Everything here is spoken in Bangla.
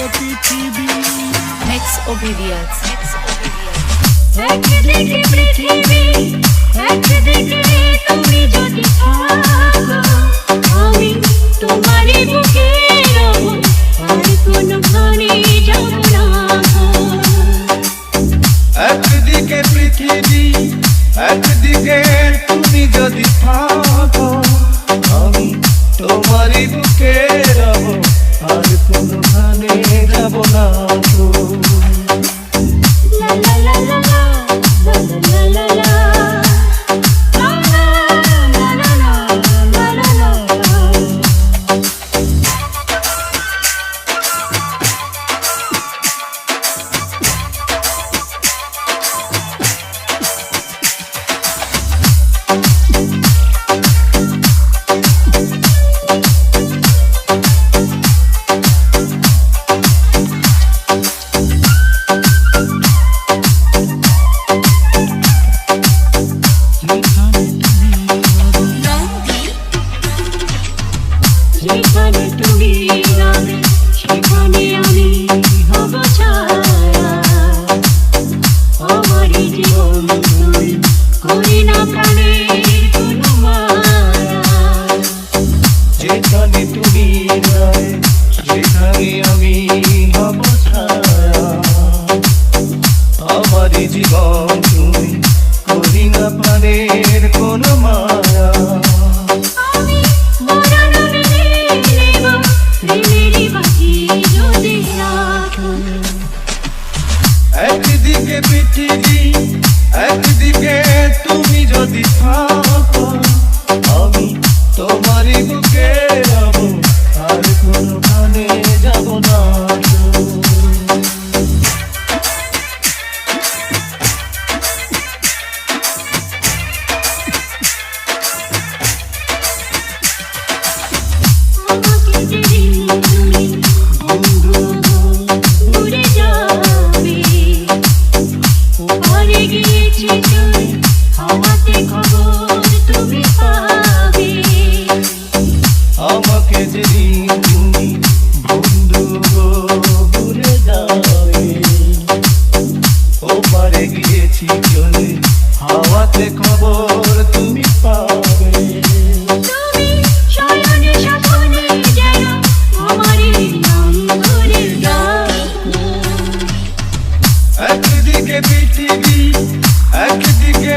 পুরো পৃথিবী নেক্সট ওবিডিয়েন্স এক দেখে পৃথিবী এক দেখে তুমি যদি থাকো আমি তোমারই বুকে রহো আর কোনো ঘরে যাব না একদিকে পৃথিবী একদিকে তুমি যদি থাকো না। যেখানে তুমি আমি সেখানে আমি হব ছায়া। আমার জীবন তুমি করি না প্রাণে কোনো মায়া জীবন দিয়েছি চলে হাওয়াতে খবর তুমি পাবে। একদিকে পৃথিবী একদিকে